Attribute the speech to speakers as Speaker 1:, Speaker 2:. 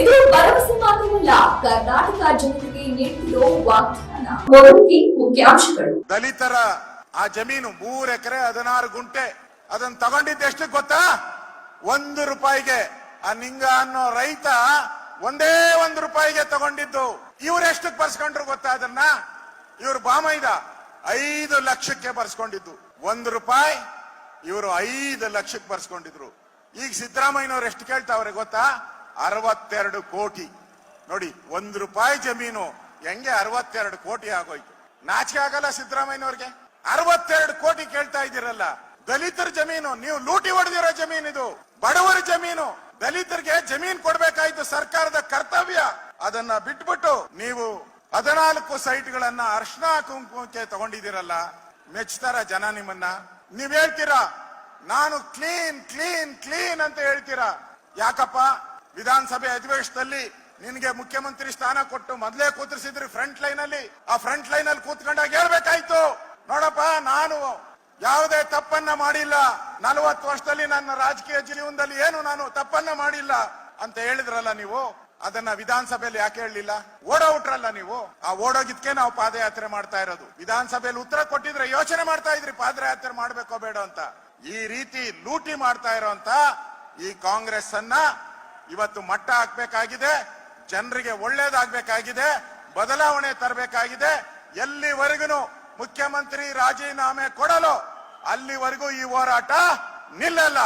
Speaker 1: ಇದು ಭರವಸೆ ಮಾತ್ರವಲ್ಲ, ಕರ್ನಾಟಕ ಜನತೆಗೆ ನೀಡಿರೋ ವಾಗ್ದಾನ. ಮುಖ್ಯಾಂಶಗಳು.
Speaker 2: ದಲಿತರ ಆ ಜಮೀನು ಮೂರ್ ಎಕರೆ ಹದಿನಾರು ಗುಂಟೆ, ಅದನ್ನ ತಗೊಂಡಿದ್ದ ಎಷ್ಟು ಗೊತ್ತಾ? ಒಂದು ರೂಪಾಯಿಗೆ. ಆ ನಿಂಗ ಅನ್ನೋ ರೈತ ಒಂದೇ ಒಂದು ರೂಪಾಯಿಗೆ ತಗೊಂಡಿದ್ದು. ಇವ್ರು ಎಷ್ಟಕ್ಕೆ ಬರ್ಸ್ಕೊಂಡ್ರು ಗೊತ್ತಾ ಅದನ್ನ? ಇವ್ರು ಬಾಮೈದ ಐದು ಲಕ್ಷಕ್ಕೆ ಬರ್ಸ್ಕೊಂಡಿದ್ದು. ಒಂದು ರೂಪಾಯಿ, ಇವರು ಐದು ಲಕ್ಷಕ್ಕೆ ಬರ್ಸ್ಕೊಂಡಿದ್ರು. ಈಗ ಸಿದ್ದರಾಮಯ್ಯನವ್ರು ಎಷ್ಟು ಕೇಳ್ತಾವ್ರೆ ಗೊತ್ತಾ? ಅರವತ್ತೆರಡು ಕೋಟಿ. ನೋಡಿ, ಒಂದು ರೂಪಾಯಿ ಜಮೀನು ಹೆಂಗೆ ಅರವತ್ತೆರಡು ಕೋಟಿ ಆಗೋಯ್ತು? ನಾಚಿಕೆ ಆಗಲ್ಲ ಸಿದ್ದರಾಮಯ್ಯನವ್ರಿಗೆ? ಅರವತ್ತೆರಡು ಕೋಟಿ ಕೇಳ್ತಾ ಇದ್ದೀರಲ್ಲ. ದಲಿತರ ಜಮೀನು, ನೀವು ಲೂಟಿ ಹೊಡೆದಿರೋ ಜಮೀನು ಇದು. ಬಡವರ ಜಮೀನು, ದಲಿತರಿಗೆ ಜಮೀನು ಕೊಡ್ಬೇಕಾಯ್ತು ಸರ್ಕಾರದ ಕರ್ತವ್ಯ. ಅದನ್ನ ಬಿಟ್ಬಿಟ್ಟು ನೀವು ಹದಿನಾಲ್ಕು ಸೈಟ್ಗಳನ್ನ ಅರ್ಶನ ಕುಂಕುಮಕ್ಕೆ ತಗೊಂಡಿದ್ದೀರಲ್ಲ, ಮೆಚ್ತಾರ ಜನ ನಿಮ್ಮನ್ನ. ನೀವ್ ಹೇಳ್ತೀರಾ, ನಾನು ಕ್ಲೀನ್ ಕ್ಲೀನ್ ಕ್ಲೀನ್ ಅಂತ ಹೇಳ್ತೀರಾ. ಯಾಕಪ್ಪ? ವಿಧಾನಸಭೆ ಅಧಿವೇಶನದಲ್ಲಿ ನಿನಗೆ ಮುಖ್ಯಮಂತ್ರಿ ಸ್ಥಾನ ಕೊಟ್ಟು ಮೊದಲೇ ಕೂತರಿಸಿದ್ರಿ ಫ್ರಂಟ್ ಲೈನ್ ಅಲ್ಲಿ. ಆ ಫ್ರಂಟ್ ಲೈನ್ ಅಲ್ಲಿ ಕೂತ್ಕೊಂಡಾಗ ಹೇಳ್ಬೇಕಾಯ್ತು. ನೋಡಪ್ಪ, ನಾನು ಯಾವುದೇ ತಪ್ಪನ್ನ ಮಾಡಿಲ್ಲ. ನಲವತ್ತು ವರ್ಷದಲ್ಲಿ ನನ್ನ ರಾಜಕೀಯ ಜೀವನದಲ್ಲಿ ಏನು ನಾನು ತಪ್ಪನ್ನ ಮಾಡಿಲ್ಲ ಅಂತ ಹೇಳಿದ್ರಲ್ಲ ನೀವು? ಅದನ್ನ ವಿಧಾನಸಭೆಯಲ್ಲಿ ಯಾಕೆ ಹೇಳಲಿಲ್ಲ? ಓಡೋಟ್ರಲ್ಲ ನೀವು? ಆ ಓಡೋಗಿದ್ಕೆ ನಾವು ಪಾದಯಾತ್ರೆ ಮಾಡ್ತಾ ಇರೋದು. ವಿಧಾನಸಭೆಯಲ್ಲಿ ಉತ್ತರ ಕೊಟ್ಟಿದ್ರೆ ಯೋಚನೆ ಮಾಡ್ತಾ ಇದ್ರಿ, ಪಾದಯಾತ್ರೆ ಮಾಡ್ಬೇಕೋ ಬೇಡ ಅಂತ. ಈ ರೀತಿ ಲೂಟಿ ಮಾಡ್ತಾ ಇರೋಂತ ಈ ಕಾಂಗ್ರೆಸ್ ಅನ್ನ ಇವತ್ತು ಮಟ್ಟ ಹಾಕ್ಬೇಕಾಗಿದೆ, ಜನರಿಗೆ ಒಳ್ಳೇದಾಗಬೇಕಾಗಿದೆ, ಬದಲಾವಣೆ ತರಬೇಕಾಗಿದೆ. ಎಲ್ಲಿವರೆಗೂ ಮುಖ್ಯಮಂತ್ರಿ ರಾಜೀನಾಮೆ ಕೊಡಲು ಅಲ್ಲಿವರೆಗೂ ಈ ಹೋರಾಟ ನಿಲ್ಲಲ್ಲ.